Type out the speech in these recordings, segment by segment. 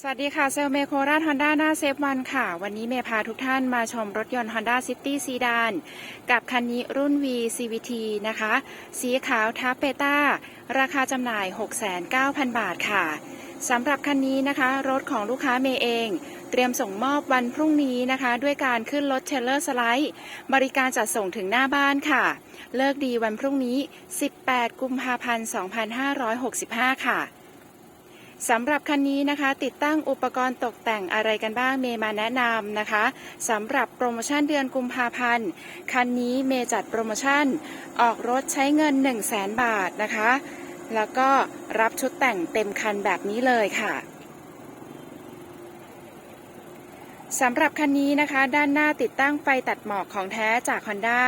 สวัสดีค่ะเซลเมโคราชฮอนด้าหน้าเซฟวันค่ะ วันนี้เมย์พาทุกท่านมาชมรถยนต์ Honda City ซีดานกับคันนี้รุ่น V CVT นะคะ สีขาวทับเปต้า ราคาจำหน่าย 6,900 บาทค่ะสำหรับคันนี้นะคะ รถของลูกค้าเมย์เอง เตรียมส่งมอบวันพรุ่งนี้นะคะ ด้วยการขึ้นรถเทลเลอร์สไลด์บริการจัดส่งถึงหน้าบ้านค่ะ เลิกดีวันพรุ่งนี้ 18 กุมภาพันธ์ 2565 ค่ะ สำหรับคันนี้นะคะ ติดตั้งอุปกรณ์ตกแต่งอะไรกันบ้างเมย์มาแนะนำนะคะสำหรับโปรโมชั่นเดือนกุมภาพันธ์คันนี้เมย์จัดโปรโมชั่น ออกรถใช้เงิน 1 0 0 0 0แบาทนะคะ แล้วก็รับชุดแต่งเต็มคันแบบนี้เลยค่ะ สำหรับคันนี้นะคะ ด้านหน้าติดตั้งไฟตัดหมอกของแท้จาก Honda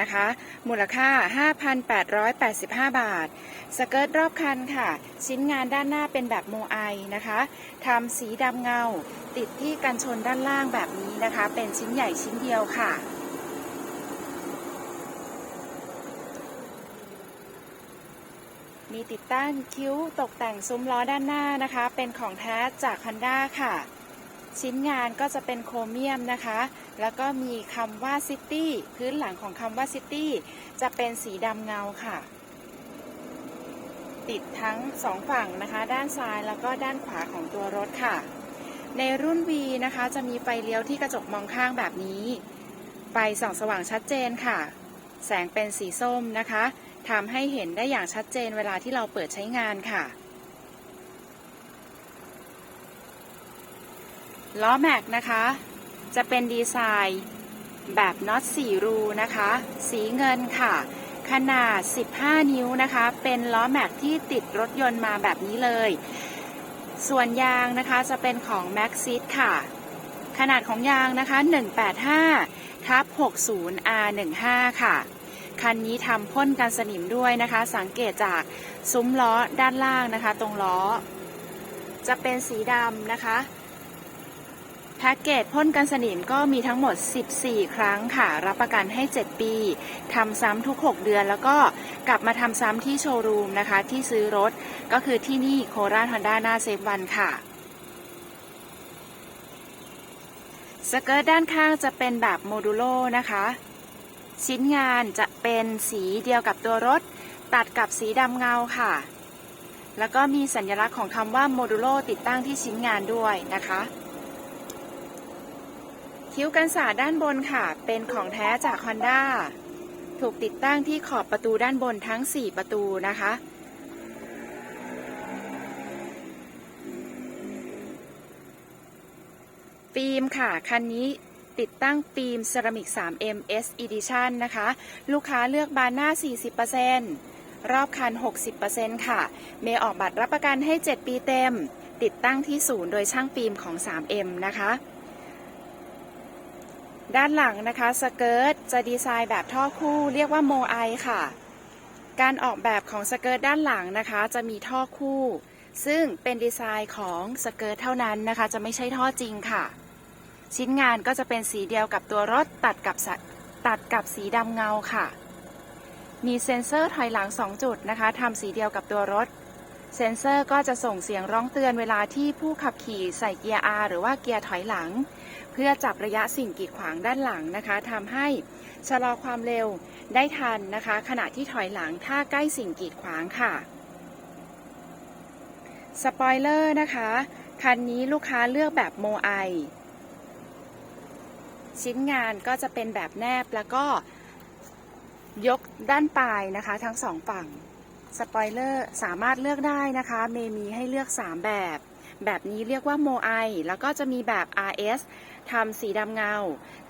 นะคะ มูลค่า 5,885 บาท สเกิร์ตรอบคันค่ะ ชิ้นงานด้านหน้าเป็นแบบโมไอนะคะทำสีดำเงา ติดที่กันชนด้านล่างแบบนี้นะคะ เป็นชิ้นใหญ่ชิ้นเดียวค่ะมีติดตั้งคิ้วตกแต่งซุ้มล้อด้านหน้านะคะ เป็นของแท้จาก Honda ค่ะ ชิ้นงานก็จะเป็นโครเมียมนะคะ แล้วก็มีคำว่า City พื้นหลังของคำว่า City จะเป็นสีดำเงาค่ะ ติดทั้งสองฝั่งนะคะ ด้านซ้ายแล้วก็ด้านขวาของตัวรถค่ะ ในรุ่น V นะคะ จะมีไฟเลี้ยวที่กระจกมองข้างแบบนี้ไฟส่องสว่างชัดเจนค่ะ แสงเป็นสีส้มนะคะทำให้เห็นได้อย่างชัดเจนเวลาที่เราเปิดใช้งานค่ะ ล้อแม็กนะคะ จะเป็นดีไซน์แบบน็อต4รูนะคะ สีเงินค่ะ ขนาด 15 นิ้วนะคะ เป็นล้อแม็กที่ติดรถยนต์มาแบบนี้เลย ส่วนยางนะคะจะเป็นของ Max s i t ค่ะ ขนาดของยางนะคะ 185ทับ 60 R15 ค่ะ คันนี้ทำพ่นกันสนิมด้วยนะคะ สังเกตจากซุ้มล้อด้านล่างนะคะ ตรงล้อ จะเป็นสีดำนะคะ แพ็กเกจพ่นกันสนิมก็มีทั้งหมด 14 ครั้งค่ะ รับประกันให้ 7 ปี ทำซ้ำทุก 6 เดือน แล้วก็กลับมาทำซ้ำที่โชว์รูมนะคะ ที่ซื้อรถก็คือที่นี่โคราชฮอนด้าหน้าเซฟวันค่ะสเกิร์ตด้านข้างจะเป็นแบบโมดูโลนะคะ ชิ้นงานจะเป็นสีเดียวกับตัวรถ ตัดกับสีดำเงาค่ะ แล้วก็มีสัญลักษณ์ของคำว่าโมดูโลติดตั้งที่ชิ้นงานด้วยนะคะ คิ้วกันศาสตร์ด้านบนค่ะ เป็นของแท้จาก Honda ถูกติดตั้งที่ขอบประตูด้านบนทั้ง 4 ประตูนะคะ ฟิล์มค่ะ คันนี้ติดตั้งฟิล์มเซรามิก 3M S Edition นะคะ ลูกค้าเลือกบานหน้า 40%รอบคัน 60%ค่ะ เมย์ออกบัตรรับประกันให้ 7 ปีเต็ม ติดตั้งที่ศูนย์โดยช่างฟิล์มของ 3M นะคะ ด้านหลังนะคะสเกิร์ตจะดีไซน์แบบท่อคู่เรียกว่าโมไอค่ะ การออกแบบของสเกิร์ตด้านหลังนะคะ จะมีท่อคู่ ซึ่งเป็นดีไซน์ของสเกิร์ตเท่านั้นนะคะ จะไม่ใช่ท่อจริงค่ะ ชิ้นงานก็จะเป็นสีเดียวกับตัวรถตัดกับสะตัดกับสีดำเงาค่ะ มีเซ็นเซอร์ถอยหลัง 2 จุดนะคะทำสีเดียวกับตัวรถ เซ็นเซอร์ก็จะส่งเสียงร้องเตือนเวลาที่ผู้ขับขี่ใส่เกียร์ R หรือว่าเกียร์ถอยหลัง เพื่อจับระยะสิ่งกีดขวางด้านหลังนะคะทำให้ชะลอความเร็วได้ทันนะคะ ขณะที่ถอยหลังถ้าใกล้สิ่งกีดขวางค่ะสปอยเลอร์นะคะ คันนี้ลูกค้าเลือกแบบโมไอชิ้นงานก็จะเป็นแบบแนบแล้วก็ยกด้านปลายนะคะ ทั้งสองฝั่งสปอยเลอร์สามารถเลือกได้นะคะ เมมีให้เลือก 3 แบบ แบบนี้เรียกว่าโมไอแล้วก็จะมีแบบ RS ทำสีดำเงา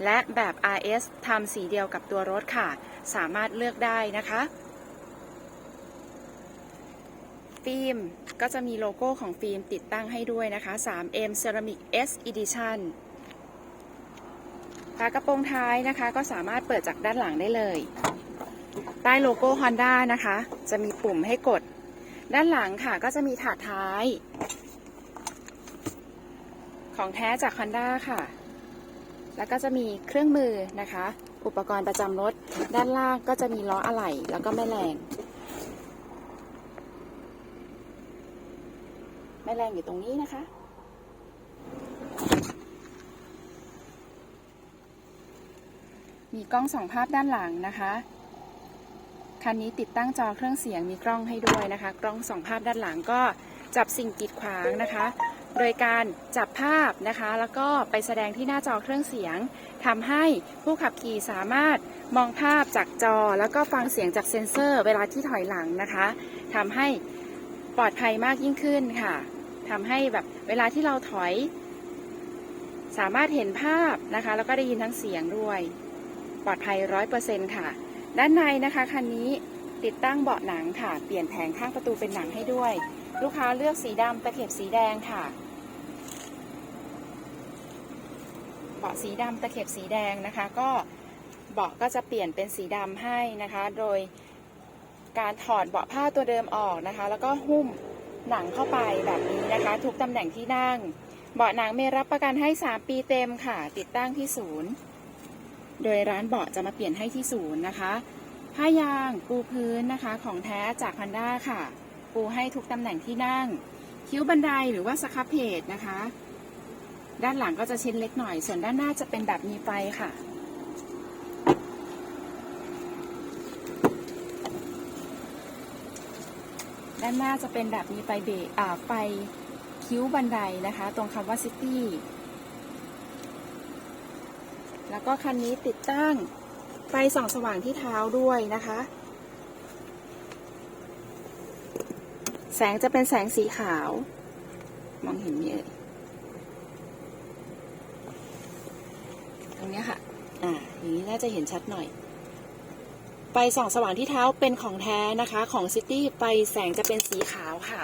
และแบบ RS ทำสีเดียวกับตัวรถค่ะ สามารถเลือกได้นะคะฟิล์มก็จะมีโลโก้ของฟิล์มติดตั้งให้ด้วยนะคะ 3M Ceramic S Edition ฝากระโปรงท้ายนะคะ ก็สามารถเปิดจากด้านหลังได้เลย ใต้โลโก้ Honda นะคะ จะมีปุ่มให้กด ด้านหลังค่ะก็จะมีถาดท้าย ของแท้จาก Honda ค่ะ แล้วก็จะมีเครื่องมือนะคะ อุปกรณ์ประจำรถ ด้านล่างก็จะมีล้ออะไหล่แล้วก็แม่แรงแม่แรงอยู่ตรงนี้นะคะ มีกล้องสองภาพด้านหลังนะคะคันนี้ติดตั้งจอเครื่องเสียงมีกล้องให้ด้วยนะคะ กล้องสองภาพด้านหลังก็จับสิ่งกีดขวางนะคะ โดยการจับภาพนะคะ แล้วก็ไปแสดงที่หน้าจอเครื่องเสียงทำให้ผู้ขับขี่สามารถมองภาพจากจอ แล้วก็ฟังเสียงจากเซ็นเซอร์ เวลาที่ถอยหลังนะคะทำให้ปลอดภัยมากยิ่งขึ้นค่ะทำให้แบบเวลาที่เราถอย สามารถเห็นภาพนะคะ แล้วก็ได้ยินทั้งเสียงด้วย ปลอดภัยร้อยเปอร์เซ็นต์ค่ะ ด้านในนะคะคันนี้ติดตั้งเบาะหนังค่ะ เปลี่ยนแผงข้างประตูเป็นหนังให้ด้วย ลูกค้าเลือกสีดำตะเข็บสีแดงค่ะ เบาะสีดำตะเข็บสีแดงนะคะ ก็เบาะก็จะเปลี่ยนเป็นสีดำให้นะคะ โดยการถอดเบาะผ้าตัวเดิมออกนะคะ แล้วก็หุ้มหนังเข้าไปแบบนี้นะคะ ทุกตำแหน่งที่นั่ง เบาะหนังมีรับประกันให้ 3 ปีเต็มค่ะ ติดตั้งที่ศูนย์ โดยร้านเบาะจะมาเปลี่ยนให้ที่ศูนย์นะคะผ้ายางปูพื้นนะคะของแท้จากพันด้าค่ะ ปูให้ทุกตำแหน่งที่นั่ง คิ้วบันไดหรือว่าสครับเพจนะคะ ด้านหลังก็จะชิ้นเล็กหน่อย ส่วนด้านหน้าจะเป็นแบบมีไฟค่ะ ด้านหน้าจะเป็นแบบมีไฟเบรอ่าไฟคิ้วบันไดนะคะ ตรงคำว่าซิตี้แล้วก็คันนี้ติดตั้งไฟส่องสว่างที่เท้าด้วยนะคะ แสงจะเป็นแสงสีขาว มองเห็นไหมเอ่ยตรงนี้ค่ะ อ่า อย่างนี้น่าจะเห็นชัดหน่อย ไฟส่องสว่างที่เท้าเป็นของแท้นะคะ ของซิตี้ไฟแสงจะเป็นสีขาวค่ะ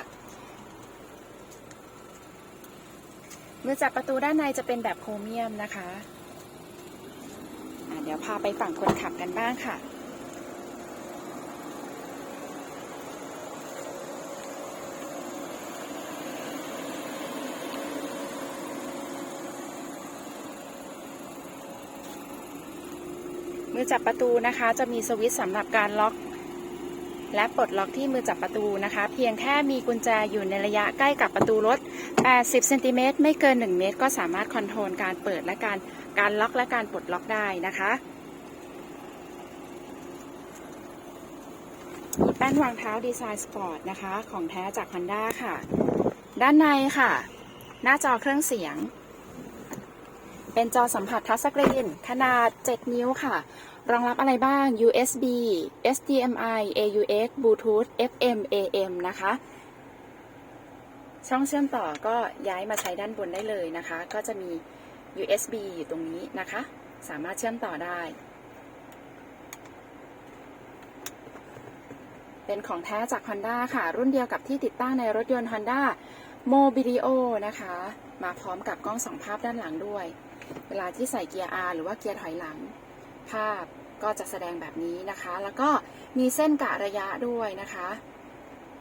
มือจับประตูด้านในจะเป็นแบบโครเมียมนะคะอะเดี๋ยวพาไปฝั่งคนขับกันบ้างค่ะ จับประตูนะคะ จะมีสวิตช์สำหรับการล็อก และปลดล็อกที่มือจับประตูนะคะ เพียงแค่มีกุญแจอยู่ในระยะใกล้กับประตูรถ 80 เซนติเมตรไม่เกิน 1 เมตร ก็สามารถคอนโทรลการเปิดและการการล็อกและการปลดล็อกได้นะคะมีแป้นวางเท้าดีไซน์สปอร์ตนะคะ ของแท้จาก Honda ค่ะ ด้านในค่ะ หน้าจอเครื่องเสียง เป็นจอสัมผัสทัชสกรีนขนาด 7 นิ้วค่ะ รองรับอะไรบ้าง USB HDMI AUX Bluetooth FM AM นะคะ ช่องเชื่อมต่อก็ย้ายมาใช้ด้านบนได้เลยนะคะ ก็จะมี USB อยู่ตรงนี้นะคะ สามารถเชื่อมต่อได้ เป็นของแท้จาก Honda ค่ะ รุ่นเดียวกับที่ติดตั้งในรถยนต์ Honda Mobilio นะคะ มาพร้อมกับกล้องสองภาพด้านหลังด้วย เวลาที่ใส่เกียร์ R หรือว่าเกียร์ถอยหลัง ภาพก็จะแสดงแบบนี้นะคะ แล้วก็มีเส้นกะระยะด้วยนะคะ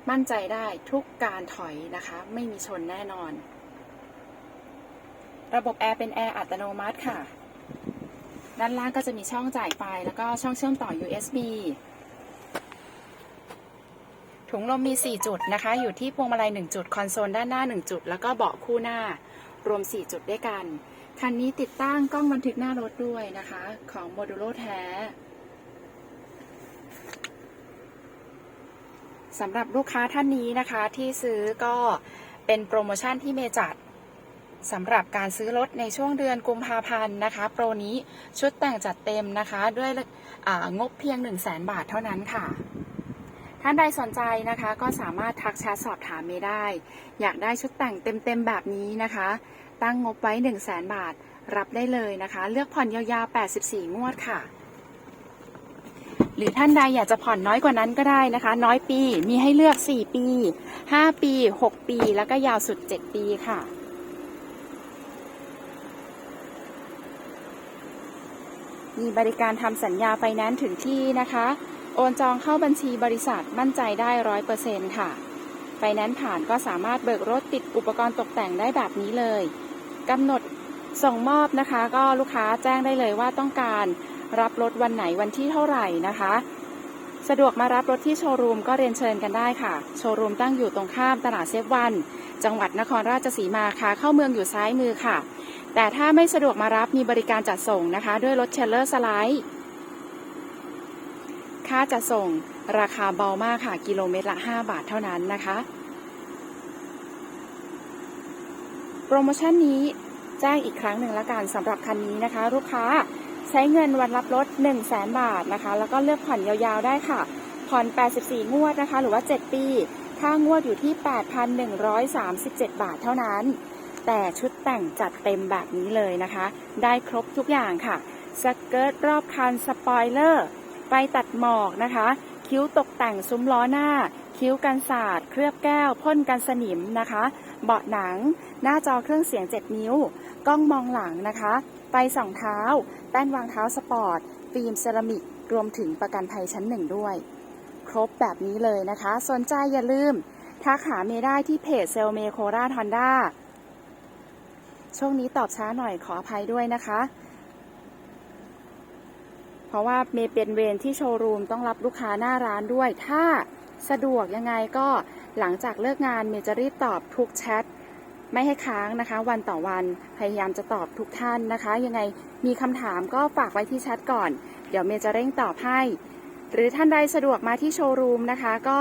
มั่นใจได้ทุกการถอยนะคะ ไม่มีชนแน่นอน ระบบแอร์เป็นแอร์อัตโนมัติค่ะ ด้านล่างก็จะมีช่องจ่ายไฟ แล้วก็ช่องเชื่อมต่อ USB ถุงลมมี 4 จุดนะคะ อยู่ที่พวงมาลัย 1 จุด คอนโซลด้านหน้า 1 จุด แล้วก็เบาะคู่หน้ารวม 4 จุดด้วยกัน คันนี้ติดตั้งกล้องบันทึกหน้ารถด้วยนะคะ ของโมดูโลแท้สำหรับลูกค้าท่านนี้นะคะที่ซื้อก็เป็นโปรโมชั่นที่เมย์จัดสำหรับการซื้อรถในช่วงเดือนกุมภาพันธ์นะคะ โปรนี้ชุดแต่งจัดเต็มนะคะ ด้วยงบเพียง 1 0 0 0 0แบาทเท่านั้นค่ะ ท่านใดสนใจนะคะก็สามารถทักแชทสอบถามเมย์ได้ อยากได้ชุดแต่งเต็มๆแบบนี้นะคะ ตั้งงบไว้ 1 0 0 0 0แบาท รับได้เลยนะคะ เลือกผ่อนยาวๆ 84 งวดค่ะ หรือท่านใดอยากจะผ่อนน้อยกว่านั้นก็ได้นะคะ น้อยปีมีให้เลือก 4 ปี 5 ปี 6 ปี แล้วก็ยาวสุด 7 ปีค่ะมีบริการทำสัญญาไฟแนนซ์ถึงที่นะคะ โอนจองเข้าบัญชีบริษัทมั่นใจได้ร้อยเปอร์เซ็นค่ะ ไฟแนนซ์ผ่านก็สามารถเบิกรถติดอุปกรณ์ตกแต่งได้แบบนี้เลย กำหนดส่งมอบนะคะ ก็ลูกค้าแจ้งได้เลยว่าต้องการรับรถวันไหนวันที่เท่าไหร่นะคะ สะดวกมารับรถที่โชว์รูมก็เรียนเชิญกันได้ค่ะ โชว์รูมตั้งอยู่ตรงข้ามตลาดเซฟวัน จังหวัดนครราชสีมาค่ะ เข้าเมืองอยู่ซ้ายมือค่ะ แต่ถ้าไม่สะดวกมารับมีบริการจัดส่งนะคะ ด้วยรถเชลเลอร์สไลด์ค่าจะส่งราคาเบามากค่ะ กิโลเมตรละ 5 บาทเท่านั้นนะคะ โปรโมชั่นนี้แจ้งอีกครั้งหนึ่งละกันสำหรับคันนี้นะคะ ลูกค้าใช้เงินวันรับรถ 1 0 0 0 0แบาทนะคะ แล้วก็เลือกผ่อนยาวๆได้ค่ะ ผ่อน 84 งวดนะคะ หรือว่า 7 ปี ค่างวดอยู่ที่ 8,137 บาทเท่านั้น แต่ชุดแต่งจัดเต็มแบบนี้เลยนะคะ ได้ครบทุกอย่างค่ะ สเกิร์ตรอบคัน สปอยเลอร์ไฟตัดหมอกนะคะ คิ้วตกแต่งซุ้มล้อหน้า คิ้วกันศาสตร์เคลือบแก้ว พ่นกันสนิมนะคะ เบาะหนัง หน้าจอเครื่องเสียง 7 นิ้ว กล้องมองหลังนะคะ ไฟส่องเท้า แป้นวางเท้าสปอร์ต ฟิล์มเซรามิก รวมถึงประกันภัยชั้นหนึ่งด้วย ครบแบบนี้เลยนะคะ สนใจอย่าลืมทักหาเมย์ได้ที่เพจเซลเมโคราทอนด้าช่วงนี้ตอบช้าหน่อยขออภัยด้วยนะคะ เพราะว่าเมย์เป็นเวรที่โชว์รูมต้องรับลูกค้าหน้าร้านด้วย ถ้า สะดวกยังไงก็หลังจากเลิกงานเมย์จะรีบตอบทุกแชทไม่ให้ค้างนะคะ วันต่อวันพยายามจะตอบทุกท่านนะคะ ยังไงมีคำถามก็ฝากไว้ที่แชทก่อน เดี๋ยวเมย์จะเร่งตอบให้ หรือท่านใดสะดวกมาที่โชว์รูมนะคะ ก็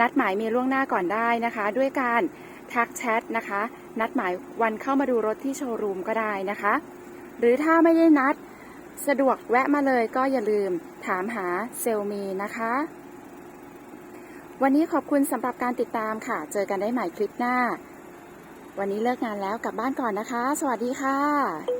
นัดหมายเมย์ล่วงหน้าก่อนได้นะคะ ด้วยการทักแชทนะคะ นัดหมายวันเข้ามาดูรถที่โชว์รูมก็ได้นะคะ หรือถ้าไม่ได้นัด สะดวกแวะมาเลยก็อย่าลืมถามหาเซลเมนะคะ วันนี้ขอบคุณสำหรับการติดตามค่ะ เจอกันได้ใหม่คลิปหน้า วันนี้เลิกงานแล้วกลับบ้านก่อนนะคะ สวัสดีค่ะ